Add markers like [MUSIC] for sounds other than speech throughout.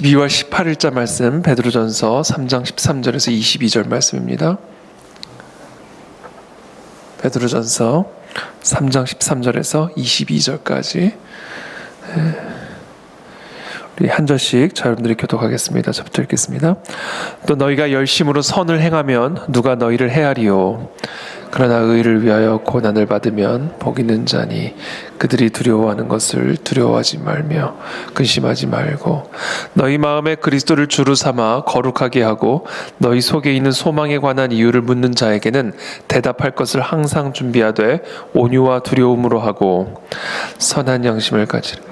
12월 18일자 말씀 베드로전서 3장 13절에서 22절 말씀입니다. 베드로전서 3장 13절에서 22절까지 우리 한 절씩 자 여러분들이 교독하겠습니다. 저부터 읽겠습니다. 또 너희가 열심으로 선을 행하면 누가 너희를 헤아리요 그러나 의를 위하여 고난을 받으면 복 있는 자니 그들이 두려워하는 것을 두려워하지 말며 근심하지 말고 너희 마음에 그리스도를 주로 삼아 거룩하게 하고 너희 속에 있는 소망에 관한 이유를 묻는 자에게는 대답할 것을 항상 준비하되 온유와 두려움으로 하고 선한 양심을 가지라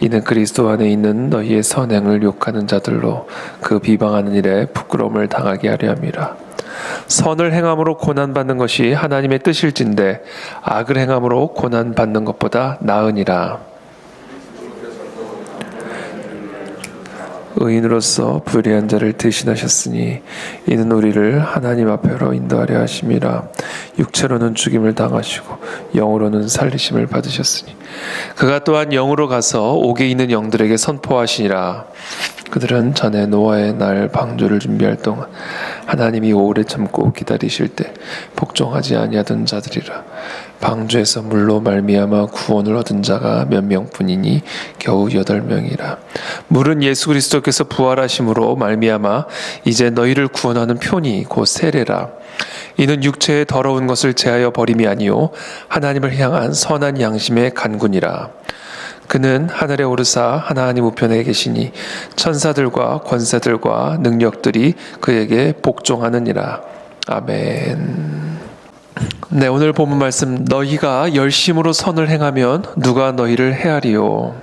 이는 그리스도 안에 있는 너희의 선행을 욕하는 자들로 그 비방하는 일에 부끄러움을 당하게 하려 함이라. 선을 행함으로 고난 받는 것이 하나님의 뜻일진데 악을 행함으로 고난 받는 것보다 나으니라. 의인으로서 불의한 자를 대신하셨으니 이는 우리를 하나님 앞에로 인도하려 하심이라 육체로는 죽임을 당하시고 영으로는 살리심을 받으셨으니 그가 또한 영으로 가서 옥에 있는 영들에게 선포하시니라 그들은 전에 노아의 날 방주를 준비할 동안 하나님이 오래 참고 기다리실 때 복종하지 아니하던 자들이라 방주에서 물로 말미암아 구원을 얻은 자가 몇 명뿐이니 겨우 여덟 명이라. 물은 예수 그리스도께서 부활하심으로 말미암아 이제 너희를 구원하는 표니 곧 세례라. 이는 육체의 더러운 것을 제하여 버림이 아니요 하나님을 향한 선한 양심의 간군이라 그는 하늘에 오르사 하나님 우편에 계시니 천사들과 권세들과 능력들이 그에게 복종하느니라. 아멘. 네, 오늘 본문 말씀 너희가 열심으로 선을 행하면 누가 너희를 헤아리요.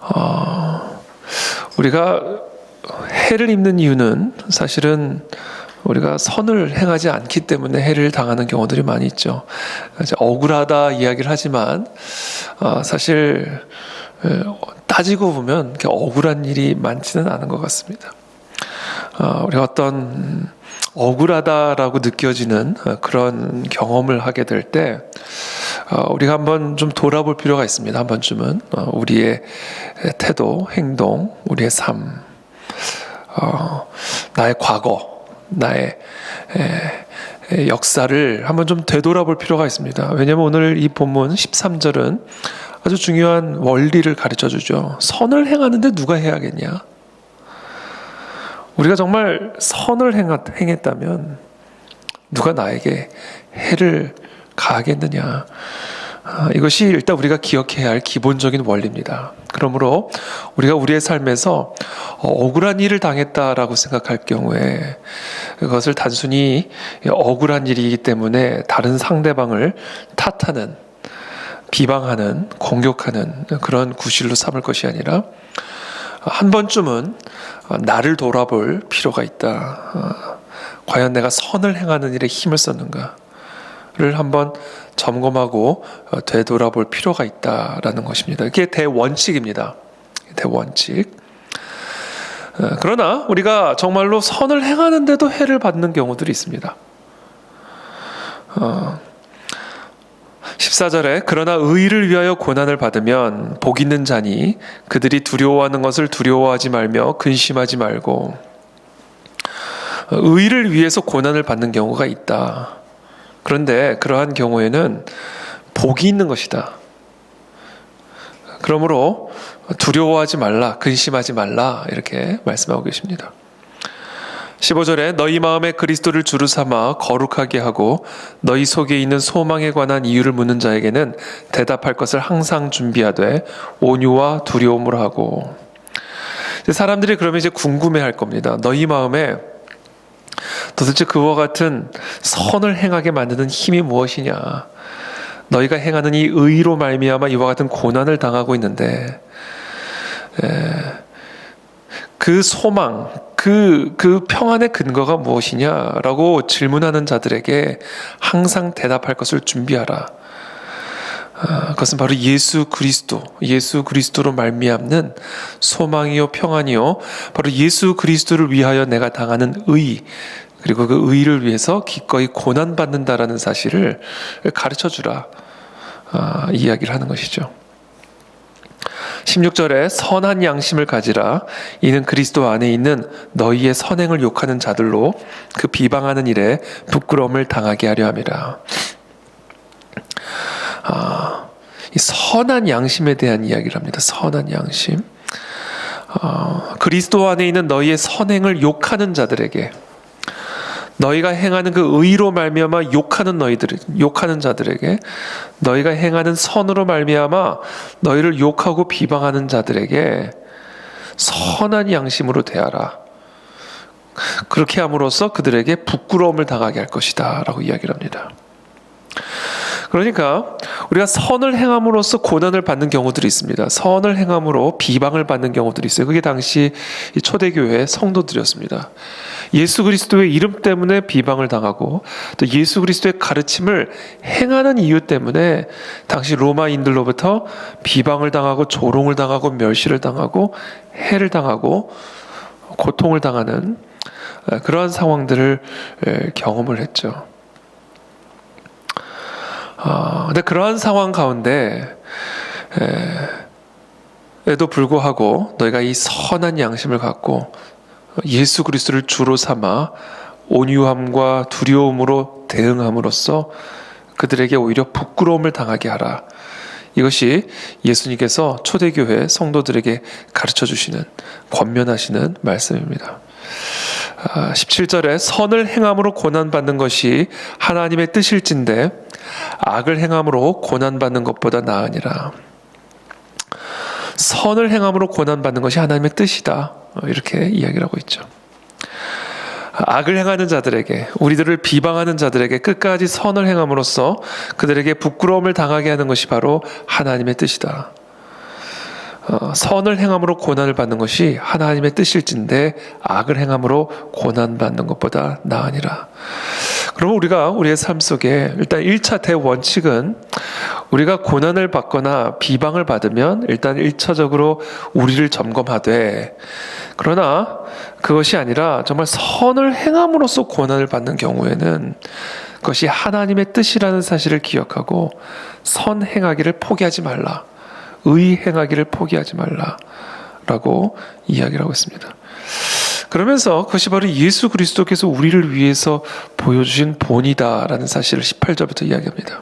어, 우리가 해를 입는 이유는 사실은 우리가 선을 행하지 않기 때문에 해를 당하는 경우들이 많이 있죠. 억울하다 이야기를 하지만 어, 사실 따지고 보면 억울한 일이 많지는 않은 것 같습니다. 어, 우리가 어떤 억울하다라고 느껴지는 어, 그런 경험을 하게 될 때 우리가 한번 좀 돌아볼 필요가 있습니다. 한 번쯤은 우리의 태도, 행동, 우리의 삶, 나의 과거 나의 역사를 한번 좀 되돌아볼 필요가 있습니다. 왜냐하면 오늘 이 본문 13절은 아주 중요한 원리를 가르쳐 주죠. 선을 행하는데 누가 해야겠냐? 우리가 정말 선을 행했다면 누가 나에게 해를 가하겠느냐? 아, 이것이 일단 우리가 기억해야 할 기본적인 원리입니다. 그러므로 우리가 우리의 삶에서 어, 억울한 일을 당했다라고 생각할 경우에 그것을 단순히 억울한 일이기 때문에 다른 상대방을 탓하는 비방하는 공격하는 그런 구실로 삼을 것이 아니라 한 번쯤은 나를 돌아볼 필요가 있다. 어, 과연 내가 선을 행하는 일에 힘을 썼는가? 를 한번 점검하고 어, 되돌아볼 필요가 있다라는 것입니다. 이게 대원칙입니다. 대원칙. 어, 그러나 우리가 정말로 선을 행하는데도 해를 받는 경우들이 있습니다. 14절에 어, 그러나 의를 위하여 고난을 받으면 복 있는 자니 그들이 두려워하는 것을 두려워하지 말며 근심하지 말고 의를 위해서 고난을 받는 경우가 있다. 그런데 그러한 경우에는 복이 있는 것이다. 그러므로 두려워하지 말라, 근심하지 말라, 이렇게 말씀하고 계십니다. 15절에 너희 마음에 그리스도를 주로 삼아 거룩하게 하고 너희 속에 있는 소망에 관한 이유를 묻는 자에게는 대답할 것을 항상 준비하되 온유와 두려움으로 하고 사람들이 그러면 이제 궁금해 할 겁니다. 너희 마음에 도대체 그와 같은 선을 행하게 만드는 힘이 무엇이냐? 너희가 행하는 이 의로 말미암아 이와 같은 고난을 당하고 있는데 에, 그 소망, 그, 그 평안의 근거가 무엇이냐라고 질문하는 자들에게 항상 대답할 것을 준비하라. 아, 그것은 바로 예수 그리스도, 예수 그리스도로 말미암는 소망이요 평안이요, 바로 예수 그리스도를 위하여 내가 당하는 의, 그리고 그 의를 위해서 기꺼이 고난 받는다라는 사실을 가르쳐 주라 아, 이야기를 하는 것이죠. 16절에 선한 양심을 가지라 이는 그리스도 안에 있는 너희의 선행을 욕하는 자들로 그 비방하는 일에 부끄러움을 당하게 하려 함이라. 아, 이 선한 양심에 대한 이야기를 합니다. 선한 양심. 아, 그리스도 안에 있는 너희의 선행을 욕하는 자들에게 너희가 행하는 그 의로 말미암아 욕하는 너희들 욕하는 자들에게 너희가 행하는 선으로 말미암아 너희를 욕하고 비방하는 자들에게 선한 양심으로 대하라. 그렇게 함으로써 그들에게 부끄러움을 당하게 할 것이다라고 이야기를 합니다. 그러니까 우리가 선을 행함으로써 고난을 받는 경우들이 있습니다. 선을 행함으로 비방을 받는 경우들이 있어요. 그게 당시 이 초대교회 성도들이었습니다. 예수 그리스도의 이름 때문에 비방을 당하고 또 예수 그리스도의 가르침을 행하는 이유 때문에 당시 로마인들로부터 비방을 당하고 조롱을 당하고 멸시를 당하고 해를 당하고 고통을 당하는 그러한 상황들을 경험을 했죠. 어, 근데 그러한 상황 가운데 에, 에도 불구하고 너희가 이 선한 양심을 갖고 예수 그리스도를 주로 삼아 온유함과 두려움으로 대응함으로써 그들에게 오히려 부끄러움을 당하게 하라. 이것이 예수님께서 초대교회 성도들에게 가르쳐 주시는 권면하시는 말씀입니다. 17절에 아, 선을 행함으로 고난받는 것이 하나님의 뜻일진데 악을 행함으로 고난받는 것보다 나으니라. 선을 행함으로 고난받는 것이 하나님의 뜻이다. 이렇게 이야기를 하고 있죠. 악을 행하는 자들에게, 우리들을 비방하는 자들에게 끝까지 선을 행함으로써 그들에게 부끄러움을 당하게 하는 것이 바로 하나님의 뜻이다. 어, 선을 행함으로 고난을 받는 것이 하나님의 뜻일진데 악을 행함으로 고난 받는 것보다 나으니라. 그러면 우리가 우리의 삶 속에 일단 1차 대원칙은 우리가 고난을 받거나 비방을 받으면 일단 1차적으로 우리를 점검하되 그러나 그것이 아니라 정말 선을 행함으로써 고난을 받는 경우에는 그것이 하나님의 뜻이라는 사실을 기억하고 선 행하기를 포기하지 말라. 의 행하기를 포기하지 말라 라고 이야기를 하고 있습니다. 그러면서 그것이 바로 예수 그리스도께서 우리를 위해서 보여주신 본이다라는 사실을 18절부터 이야기합니다.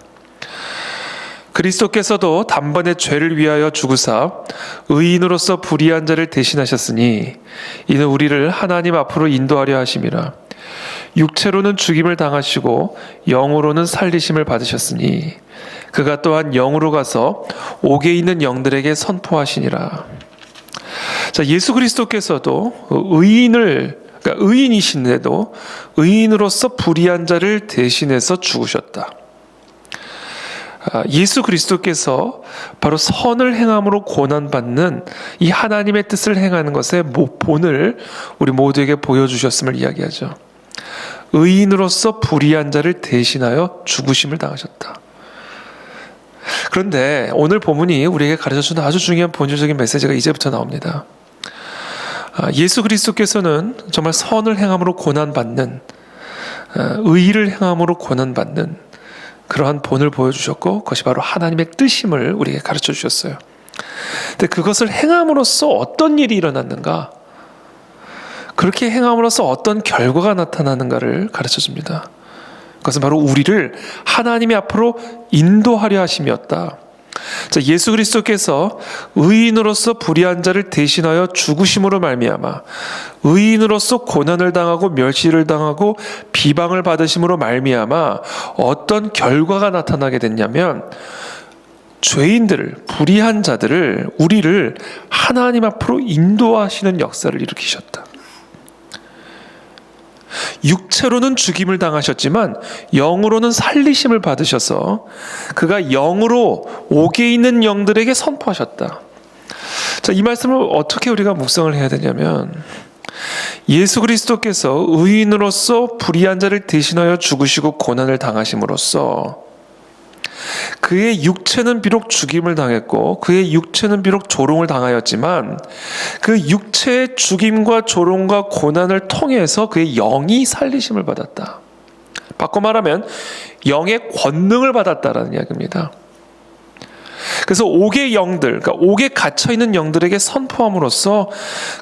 그리스도께서도 단번에 죄를 위하여 죽으사 의인으로서 불의한 자를 대신하셨으니 이는 우리를 하나님 앞으로 인도하려 하심이라 육체로는 죽임을 당하시고 영으로는 살리심을 받으셨으니 그가 또한 영으로 가서 옥에 있는 영들에게 선포하시니라. 자, 예수 그리스도께서도 의인을 그러니까 의인이신데도 의인으로서 불의한 자를 대신해서 죽으셨다. 아, 예수 그리스도께서 바로 선을 행함으로 고난받는 이 하나님의 뜻을 행하는 것의 본을 우리 모두에게 보여주셨음을 이야기하죠. 의인으로서 불의한 자를 대신하여 죽으심을 당하셨다. 그런데 오늘 본문이 우리에게 가르쳐주는 아주 중요한 본질적인 메시지가 이제부터 나옵니다. 아, 예수 그리스도께서는 정말 선을 행함으로 고난받는, 아, 의를 행함으로 고난받는 그러한 본을 보여주셨고, 그것이 바로 하나님의 뜻임을 우리에게 가르쳐 주셨어요. 근데 그것을 행함으로써 어떤 일이 일어났는가? 그렇게 행함으로써 어떤 결과가 나타나는가를 가르쳐 줍니다. 그것은 바로 우리를 하나님의 앞으로 인도하려 하심이었다. 자, 예수 그리스도께서 의인으로서 불의한 자를 대신하여 죽으심으로 말미암아 의인으로서 고난을 당하고 멸시를 당하고 비방을 받으심으로 말미암아 어떤 결과가 나타나게 됐냐면 죄인들을 불의한 자들을 우리를 하나님 앞으로 인도하시는 역사를 일으키셨다. 육체로는 죽임을 당하셨지만 영으로는 살리심을 받으셔서 그가 영으로 옥에 있는 영들에게 선포하셨다. 자, 이 말씀을 어떻게 우리가 묵상을 해야 되냐면 예수 그리스도께서 의인으로서 불의한 자를 대신하여 죽으시고 고난을 당하심으로써 그의 육체는 비록 죽임을 당했고 그의 육체는 비록 조롱을 당하였지만 그 육체의 죽임과 조롱과 고난을 통해서 그의 영이 살리심을 받았다. 바꿔 말하면 영의 권능을 받았다라는 이야기입니다. 그래서 옥의 영들, 그러니까 옥에 갇혀 있는 영들에게 선포함으로써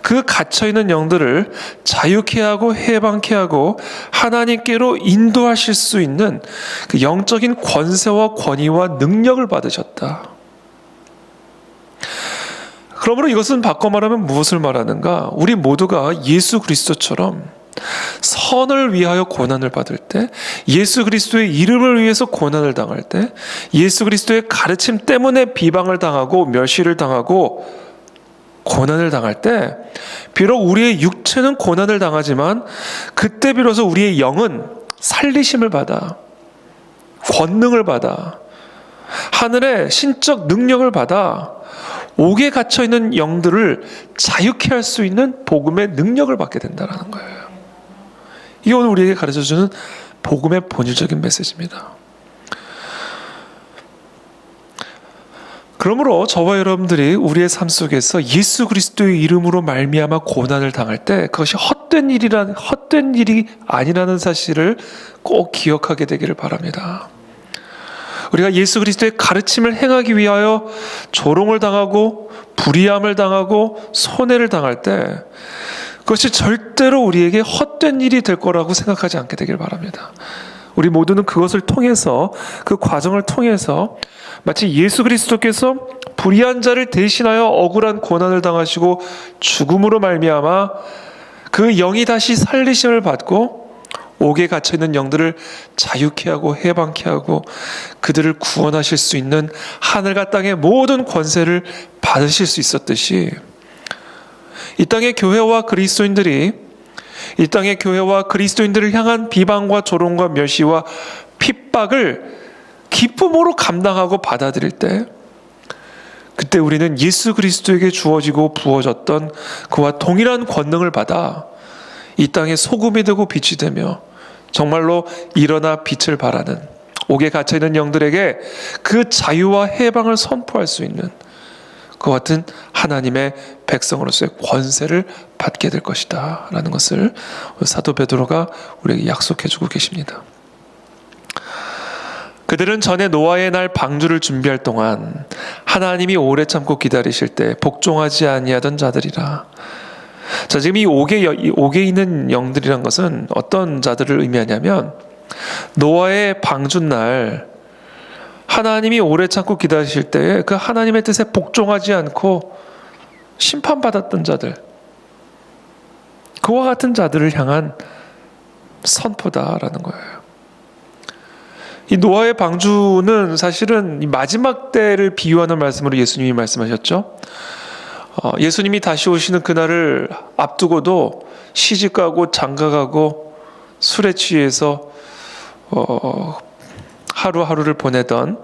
그 갇혀 있는 영들을 자유케 하고 해방케 하고 하나님께로 인도하실 수 있는 그 영적인 권세와 권위와 능력을 받으셨다. 그러므로 이것은 바꿔 말하면 무엇을 말하는가? 우리 모두가 예수 그리스도처럼 선을 위하여 고난을 받을 때, 예수 그리스도의 이름을 위해서 고난을 당할 때, 예수 그리스도의 가르침 때문에 비방을 당하고 멸시를 당하고 고난을 당할 때, 비록 우리의 육체는 고난을 당하지만, 그때 비로소 우리의 영은 살리심을 받아, 권능을 받아, 하늘의 신적 능력을 받아, 옥에 갇혀 있는 영들을 자유케 할 수 있는 복음의 능력을 받게 된다는 거예요. 이게 오늘 우리에게 가르쳐 주는 복음의 본질적인 메시지입니다. 그러므로 저와 여러분들이 우리의 삶 속에서 예수 그리스도의 이름으로 말미암아 고난을 당할 때 그것이 헛된 일이란 헛된 일이 아니라는 사실을 꼭 기억하게 되기를 바랍니다. 우리가 예수 그리스도의 가르침을 행하기 위하여 조롱을 당하고 불의함을 당하고 손해를 당할 때 그것이 절대로 우리에게 헛된 일이 될 거라고 생각하지 않게 되길 바랍니다. 우리 모두는 그것을 통해서 그 과정을 통해서 마치 예수 그리스도께서 불의한 자를 대신하여 억울한 고난을 당하시고 죽음으로 말미암아 그 영이 다시 살리심을 받고 옥에 갇혀 있는 영들을 자유케 하고 해방케 하고 그들을 구원하실 수 있는 하늘과 땅의 모든 권세를 받으실 수 있었듯이 이 땅의 교회와 그리스도인들이 이 땅의 교회와 그리스도인들을 향한 비방과 조롱과 멸시와 핍박을 기쁨으로 감당하고 받아들일 때 그때 우리는 예수 그리스도에게 주어지고 부어졌던 그와 동일한 권능을 받아 이 땅의 소금이 되고 빛이 되며 정말로 일어나 빛을 발하는 옥에 갇혀 있는 영들에게 그 자유와 해방을 선포할 수 있는 그 같은 하나님의 백성으로서의 권세를 받게 될 것이다 라는 것을 사도 베드로가 우리에게 약속해 주고 계십니다. 그들은 전에 노아의 날 방주를 준비할 동안 하나님이 오래 참고 기다리실 때 복종하지 아니하던 자들이라. 자, 지금 이 옥에, 이 옥에 있는 영들이란 것은 어떤 자들을 의미하냐면 노아의 방주 날 하나님이 오래 참고 기다리실 때에 그 하나님의 뜻에 복종하지 않고 심판받았던 자들 그와 같은 자들을 향한 선포다라는 거예요. 이 노아의 방주는 사실은 이 마지막 때를 비유하는 말씀으로 예수님이 말씀하셨죠. 어, 예수님이 다시 오시는 그날을 앞두고도 시집가고 장가가고 술에 취해서 어, 하루하루를 보내던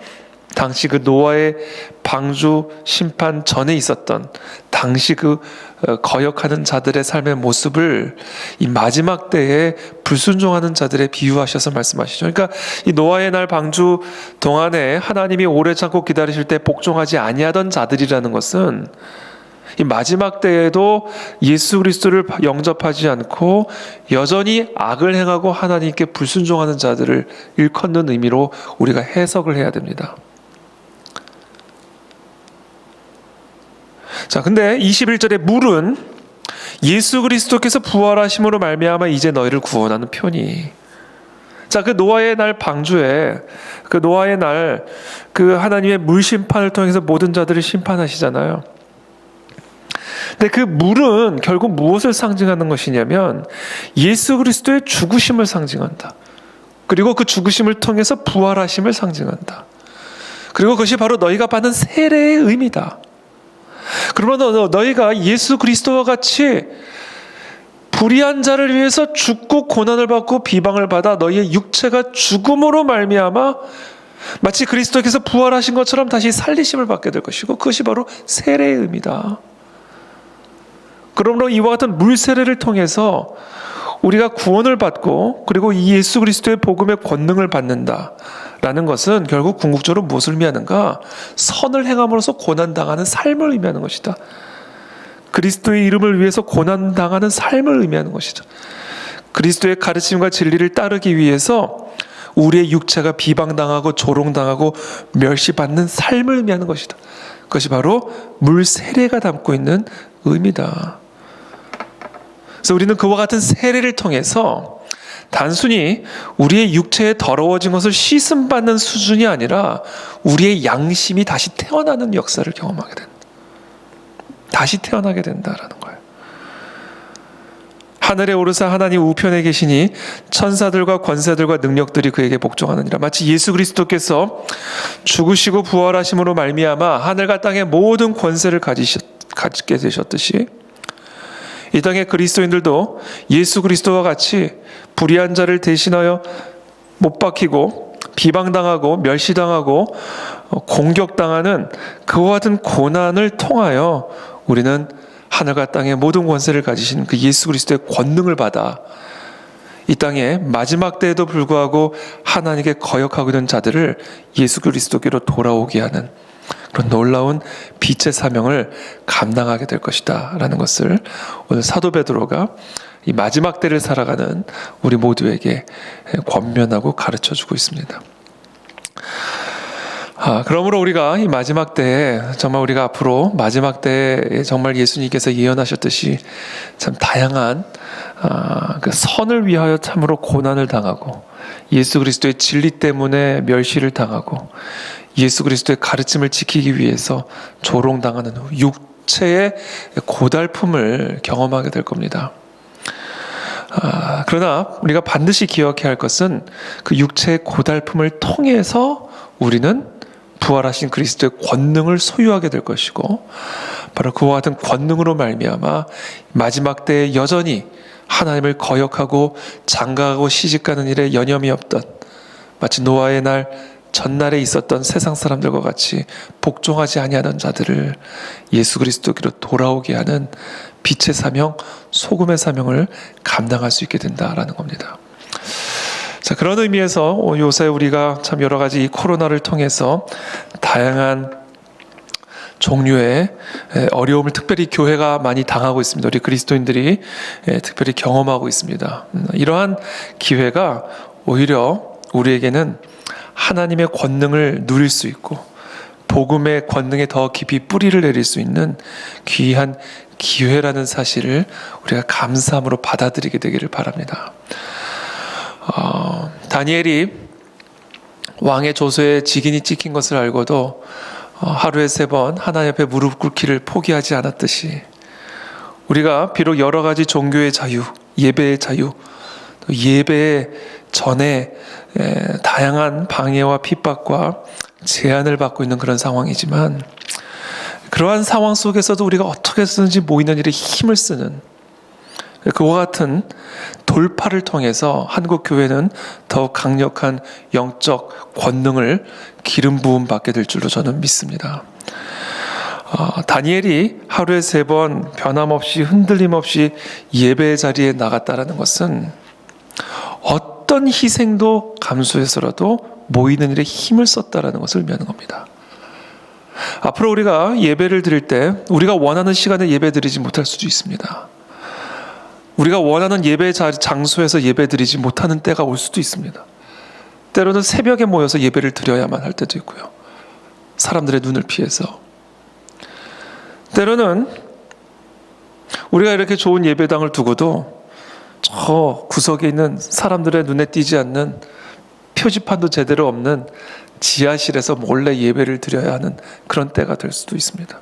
당시 그 노아의 방주 심판 전에 있었던 당시 그 어, 거역하는 자들의 삶의 모습을 이 마지막 때에 불순종하는 자들의 비유하셔서 말씀하시죠. 그러니까 이 노아의 날 방주 동안에 하나님이 오래 참고 기다리실 때 복종하지 아니하던 자들이라는 것은 이 마지막 때에도 예수 그리스도를 영접하지 않고 여전히 악을 행하고 하나님께 불순종하는 자들을 일컫는 의미로 우리가 해석을 해야 됩니다. 자, 근데 21절에 물은 예수 그리스도께서 부활하심으로 말미암아 이제 너희를 구원하는 편이. 자, 그 노아의 날 방주에 그 노아의 날 그 하나님의 물 심판을 통해서 모든 자들을 심판하시잖아요. 근데 그 물은 결국 무엇을 상징하는 것이냐면 예수 그리스도의 죽으심을 상징한다. 그리고 그 죽으심을 통해서 부활하심을 상징한다. 그리고 그것이 바로 너희가 받는 세례의 의미다. 그러면 너희가 예수 그리스도와 같이 불의한 자를 위해서 죽고 고난을 받고 비방을 받아 너희의 육체가 죽음으로 말미암아 마치 그리스도께서 부활하신 것처럼 다시 살리심을 받게 될 것이고 그것이 바로 세례의 의미다. 그러므로 이와 같은 물 세례를 통해서 우리가 구원을 받고 그리고 이 예수 그리스도의 복음의 권능을 받는다. 라는 것은 결국 궁극적으로 무엇을 의미하는가? 선을 행함으로써 고난 당하는 삶을 의미하는 것이다. 그리스도의 이름을 위해서 고난 당하는 삶을 의미하는 것이다. 그리스도의 가르침과 진리를 따르기 위해서 우리의 육체가 비방당하고 조롱당하고 멸시받는 삶을 의미하는 것이다. 그것이 바로 물 세례가 담고 있는 의미다. 그래서 우리는 그와 같은 세례를 통해서 단순히 우리의 육체에 더러워진 것을 씻음 받는 수준이 아니라 우리의 양심이 다시 태어나는 역사를 경험하게 된다. 다시 태어나게 된다라는 거예요. 하늘에 오르사 하나님 우편에 계시니 천사들과 권세들과 능력들이 그에게 복종하느니라. 마치 예수 그리스도께서 죽으시고 부활하심으로 말미암아 하늘과 땅의 모든 권세를 가지셨, 가지게 되셨듯이 이 땅의 그리스도인들도 예수 그리스도와 같이 불의한 자를 대신하여 못 박히고 비방당하고 멸시당하고 어, 공격당하는 그와 같은 고난을 통하여 우리는 하늘과 땅의 모든 권세를 가지신 그 예수 그리스도의 권능을 받아 이 땅에 마지막 때에도 불구하고 하나님께 거역하고 있는 자들을 예수 그리스도께로 돌아오게 하는 그런 놀라운 빛의 사명을 감당하게 될 것이다라는 것을 오늘 사도 베드로가 이 마지막 때를 살아가는 우리 모두에게 권면하고 가르쳐 주고 있습니다. 아, 그러므로 우리가 이 마지막 때에 정말 우리가 앞으로 마지막 때에 정말 예수님께서 예언하셨듯이 참 다양한 아, 그 선을 위하여 참으로 고난을 당하고 예수 그리스도의 진리 때문에 멸시를 당하고 예수 그리스도의 가르침을 지키기 위해서 조롱당하는 육체의 고달픔을 경험하게 될 겁니다. 아, 그러나 우리가 반드시 기억해야 할 것은 그 육체의 고달픔을 통해서 우리는 부활하신 그리스도의 권능을 소유하게 될 것이고 바로 그와 같은 권능으로 말미암아 마지막 때에 여전히 하나님을 거역하고 장가하고 시집가는 일에 여념이 없던 마치 노아의 날 전날에 있었던 세상 사람들과 같이 복종하지 아니하는 자들을 예수 그리스도께로 돌아오게 하는 빛의 사명, 소금의 사명을 감당할 수 있게 된다라는 겁니다. 자, 그런 의미에서 요새 우리가 참 여러 가지 이 코로나를 통해서 다양한 종류의 어려움을 특별히 교회가 많이 당하고 있습니다. 우리 그리스도인들이 특별히 경험하고 있습니다. 음, 이러한 기회가 오히려 우리에게는 하나님의 권능을 누릴 수 있고 복음의 권능에 더 깊이 뿌리를 내릴 수 있는 귀한 기회라는 사실을 우리가 감사함으로 받아들이게 되기를 바랍니다. 어, 다니엘이 왕의 조서에 직인이 찍힌 것을 알고도 어, 하루에 세 번 하나님 앞에 무릎 꿇기를 포기하지 않았듯이 우리가 비록 여러 가지 종교의 자유, 예배의 자유, 예배 전에 다양한 방해와 핍박과 제한을 받고 있는 그런 상황이지만 그러한 상황 속에서도 우리가 어떻게 쓰는지 모이는 일에 힘을 쓰는 그와 같은 돌파를 통해서 한국 교회는 더욱 강력한 영적 권능을 기름 부음 받게 될 줄로 저는 믿습니다. 어, 다니엘이 하루에 세 번 변함없이 흔들림 없이 예배 자리에 나갔다라는 것은 어떤 희생도 감수해서라도 모이는 일에 힘을 썼다라는 것을 의미하는 겁니다. 앞으로 우리가 예배를 드릴 때 우리가 원하는 시간에 예배 드리지 못할 수도 있습니다. 우리가 원하는 예배 장소에서 예배 드리지 못하는 때가 올 수도 있습니다. 때로는 새벽에 모여서 예배를 드려야만 할 때도 있고요. 사람들의 눈을 피해서. 때로는 우리가 이렇게 좋은 예배당을 두고도 저 구석에 있는 사람들의 눈에 띄지 않는 표지판도 제대로 없는 지하실에서 몰래 예배를 드려야 하는 그런 때가 될 수도 있습니다.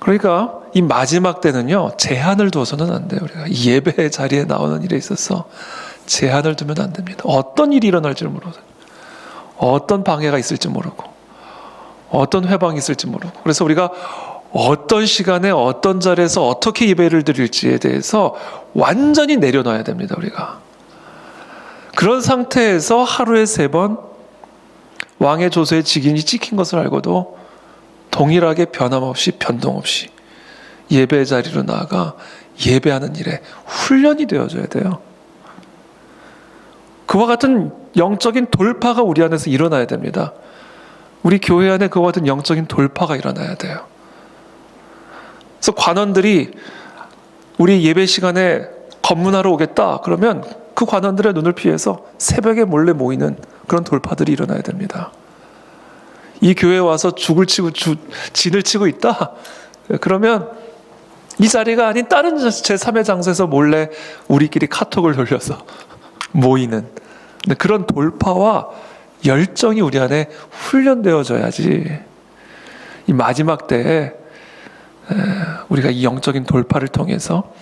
그러니까 이 마지막 때는요 제한을 둬서는 안 돼요. 우리가 예배 자리에 나오는 일에 있어서 제한을 두면 안 됩니다. 어떤 일이 일어날지 모르고 어떤 방해가 있을지 모르고 어떤 회방이 있을지 모르고 그래서 우리가 어떤 시간에 어떤 자리에서 어떻게 예배를 드릴지에 대해서 완전히 내려놔야 됩니다. 우리가 그런 상태에서 하루에 세 번 왕의 조서에 직인이 찍힌 것을 알고도 동일하게 변함없이 변동 없이 예배 자리로 나아가 예배하는 일에 훈련이 되어져야 돼요. 그와 같은 영적인 돌파가 우리 안에서 일어나야 됩니다. 우리 교회 안에 그와 같은 영적인 돌파가 일어나야 돼요. 그래서 관원들이 우리 예배 시간에 검문하러 오겠다. 그러면 그 관원들의 눈을 피해서 새벽에 몰래 모이는 그런 돌파들이 일어나야 됩니다. 이 교회에 와서 죽을 치고 주, 진을 치고 있다. 그러면 이 자리가 아닌 다른 제3의 장소에서 몰래 우리끼리 카톡을 돌려서 [LAUGHS] 모이는 그런 돌파와 열정이 우리 안에 훈련되어져야지 이 마지막 때에 우리가 이 영적인 돌파를 통해서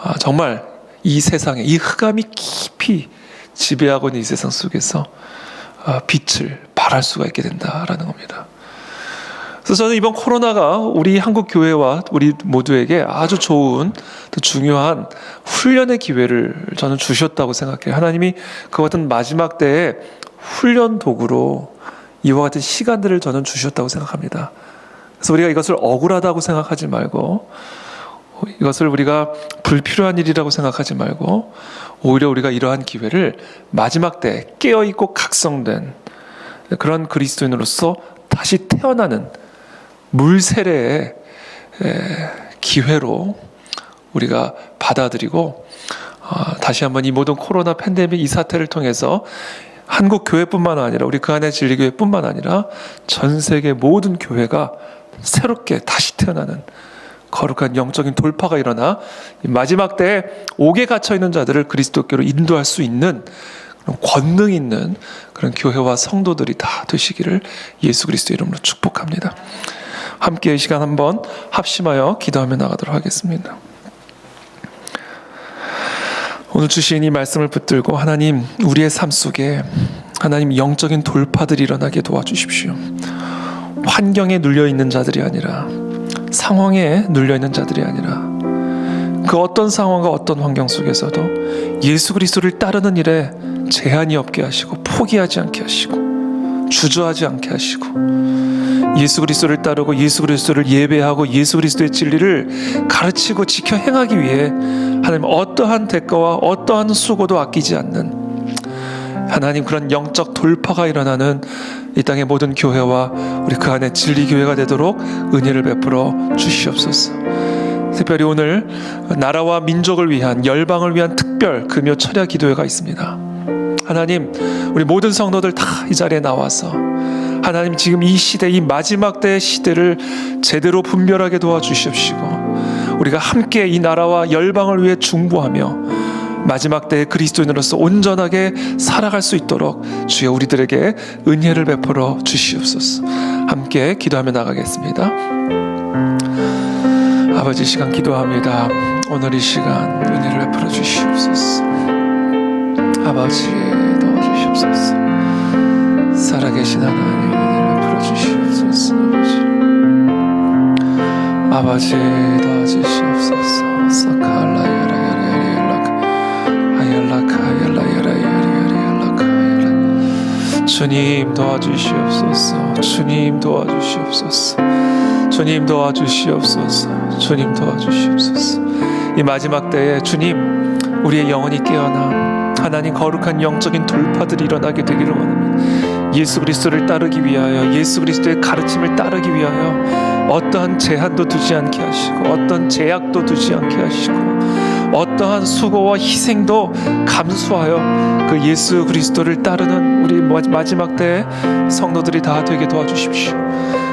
아, 정말 이 세상에 이 흑암이 깊이 지배하고 있는 이 세상 속에서 아, 빛을 발할 수가 있게 된다라는 겁니다. 그래서 저는 이번 코로나가 우리 한국 교회와 우리 모두에게 아주 좋은 또 중요한 훈련의 기회를 저는 주셨다고 생각해요. 하나님이 그 같은 마지막 때에 훈련 도구로 이와 같은 시간들을 저는 주셨다고 생각합니다. 그래서 우리가 이것을 억울하다고 생각하지 말고 이것을 우리가 불필요한 일이라고 생각하지 말고 오히려 우리가 이러한 기회를 마지막 때 깨어 있고 각성된 그런 그리스도인으로서 다시 태어나는 물 세례의 기회로 우리가 받아들이고 어, 다시 한번 이 모든 코로나 팬데믹 이 사태를 통해서 한국 교회뿐만 아니라 우리 그 안에 진리교회뿐만 아니라 전 세계 모든 교회가 새롭게 다시 태어나는 거룩한 영적인 돌파가 일어나 마지막 때에 옥에 갇혀 있는 자들을 그리스도께로 인도할 수 있는 그런 권능 있는 그런 교회와 성도들이 다 되시기를 예수 그리스도 이름으로 축복합니다. 함께 이 시간 한번 합심하여 기도하며 나가도록 하겠습니다. 오늘 주신 이 말씀을 붙들고 하나님 우리의 삶 속에 하나님 영적인 돌파들이 일어나게 도와주십시오. 환경에 눌려 있는 자들이 아니라 상황에 눌려 있는 자들이 아니라 그 어떤 상황과 어떤 환경 속에서도 예수 그리스도를 따르는 일에 제한이 없게 하시고 포기하지 않게 하시고 주저하지 않게 하시고 예수 그리스도를 따르고 예수 그리스도를 예배하고 예수 그리스도의 진리를 가르치고 지켜 행하기 위해 하나님 어떠한 대가와 어떠한 수고도 아끼지 않는 하나님 그런 영적 돌파가 일어나는 이 땅의 모든 교회와 우리 그 안에 진리 교회가 되도록 은혜를 베풀어 주시옵소서. 특별히 오늘 나라와 민족을 위한 열방을 위한 특별 금요 철야 기도회가 있습니다. 하나님 우리 모든 성도들 다 이 자리에 나와서 하나님 지금 이 시대 이 마지막 때의 시대를 제대로 분별하게 도와주십시고 우리가 함께 이 나라와 열방을 위해 중보하며 마지막 때의 그리스도인으로서 온전하게 살아갈 수 있도록 주여 우리들에게 은혜를 베풀어 주시옵소서. 함께 기도하며 나가겠습니다. 아버지 시간 기도합니다. 오늘 이 시간 은혜를 베풀어 주시옵소서. 아버지 도와주시옵소서. 살아계신 하나님 은혜를 베풀어 주시옵소서. 아버지 아버지 도와주시옵소서. 사칼라 주님 도와주시옵소서. 주님 도와주시옵소서. 주님 도와주시옵소서. 주님 도와주시옵소서. 이 마지막 때에 주님 우리의 영혼이 깨어나 하나님 거룩한 영적인 돌파들이 일어나게 되기를 원합니다. 예수 그리스도를 따르기 위하여 예수 그리스도의 가르침을 따르기 위하여 어떠한 제한도 두지 않게 하시고 어떤 제약도 두지 않게 하시고 어떠한 수고와 희생도 감수하여 그 예수 그리스도를 따르는 우리 마지막 때의 성도들이 다 되게 도와주십시오.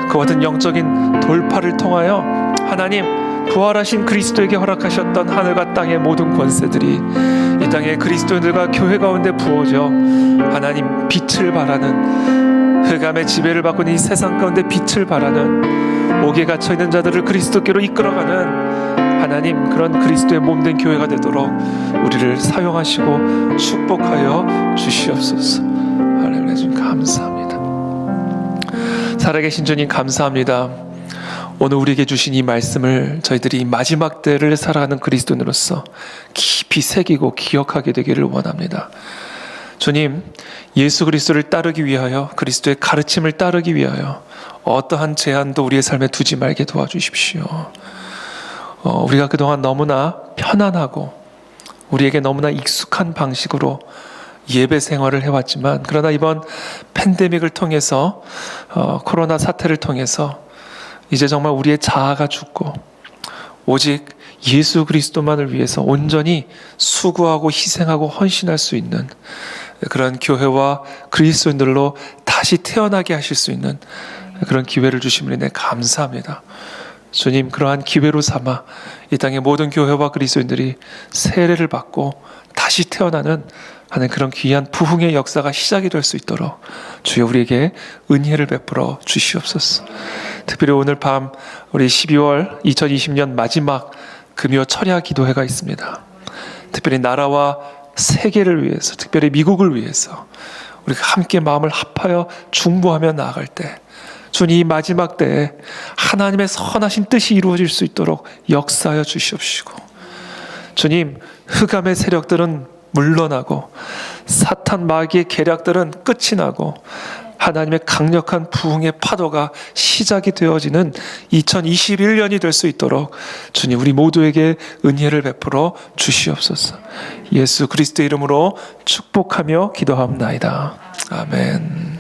그 같은 영적인 돌파를 통하여 하나님 부활하신 그리스도에게 허락하셨던 하늘과 땅의 모든 권세들이 이 땅의 그리스도인들과 교회 가운데 부어져 하나님 빛을 발하는 흑암의 지배를 받고 이 세상 가운데 빛을 발하는 옥에 갇혀 있는 자들을 그리스도께로 이끌어가는 하나님 그런 그리스도의 몸된 교회가 되도록 우리를 사용하시고 축복하여 주시옵소서. 할렐루야 주님 감사합니다. 살아계신 주님 감사합니다. 오늘 우리에게 주신 이 말씀을 저희들이 마지막 때를 살아가는 그리스도인으로서 깊이 새기고 기억하게 되기를 원합니다. 주님, 예수 그리스도를 따르기 위하여 그리스도의 가르침을 따르기 위하여 어떠한 제한도 우리의 삶에 두지 말게 도와주십시오. 어, 우리가 그동안 너무나 편안하고 우리에게 너무나 익숙한 방식으로 예배 생활을 해왔지만 그러나 이번 팬데믹을 통해서 어, 코로나 사태를 통해서 이제 정말 우리의 자아가 죽고 오직 예수 그리스도만을 위해서 온전히 수고하고 희생하고 헌신할 수 있는 그런 교회와 그리스도인들로 다시 태어나게 하실 수 있는 그런 기회를 주심을 인해 감사합니다. 주님 그러한 기회로 삼아 이 땅의 모든 교회와 그리스도인들이 세례를 받고 다시 태어나는 하는 그런 귀한 부흥의 역사가 시작이 될 수 있도록 주여 우리에게 은혜를 베풀어 주시옵소서. 특별히 오늘 밤 우리 12월 2020년 마지막 금요 철야 기도회가 있습니다. 특별히 나라와 세계를 위해서, 특별히 미국을 위해서 우리가 함께 마음을 합하여 중보하며 나아갈 때 주님 이 마지막 때에 하나님의 선하신 뜻이 이루어질 수 있도록 역사하여 주시옵시고 주님 흑암의 세력들은 물러나고 사탄 마귀의 계략들은 끝이 나고 하나님의 강력한 부흥의 파도가 시작이 되어지는 2021년이 될 수 있도록 주님 우리 모두에게 은혜를 베풀어 주시옵소서. 예수 그리스도 이름으로 축복하며 기도합나이다. 아멘.